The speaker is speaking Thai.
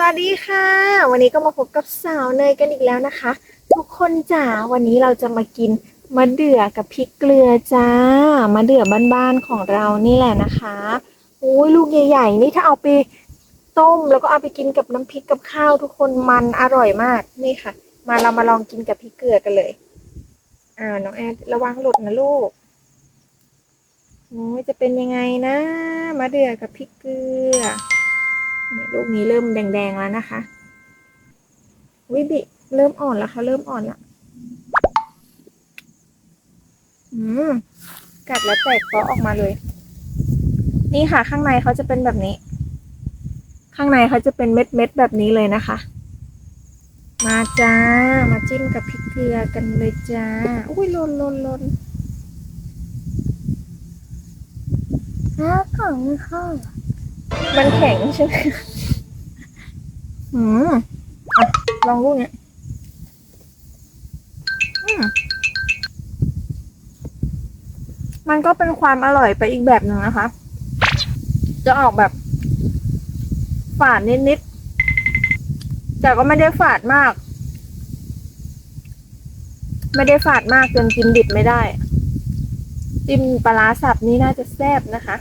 วัสดีค่ะ วันนี้ก็มาพบกับสาวเนยกันอีกแล้วนะคะ ทุกคนจ๋าวันนี้เราจะมากินมะเดื่อกับพริกเกลือจ้ามะเดื่อบ้านๆของเรานี่แหละนะคะโอ้ยลูกใหญ่ๆนี่ถ้าเอาไปต้มแล้วก็เอาไปกินกับน้ำพริกกับข้าวทุกคนมันอร่อยมากนี่ค่ะ มาเรามาลองกินกับพริกเกลือกันเลยอ่าน้องแอดระวังหลุดนะลูกโอ้ยจะเป็นยังไงนะมะเดื่อกับพริกเกลือ ลูกนี้เริ่มแดงๆแล้วนะคะ วิบิเริ่มอ่อนแล้วค่ะเริ่มอ่อนล้วอืมกัดแล้วแตกเปาะออกมาเลย นี่ค่ะ ข้างในเขาจะเป็นแบบนี้ ข้างในเขาจะเป็นเม็ดๆแบบนี้เลยนะคะ มาจ้า มาจิ้มกับพริกเกลือกันเลยจ้า อุ้ยหลนหลนหลนแล้วของข้า มันแข็งใช่ไหมอืมอะลองลูกเนี้ยอืมมันก็เป็นความอร่อยไปอีกแบบหนึ่งนะคะ จะออกแบบ ฝาดนิดๆ แต่ก็ไม่ได้ฝาดมาก ไม่ได้ฝาดมากจนกินดิบไม่ได้จิ้มปลาร้าสับนี่น่าจะแซ่บนะคะ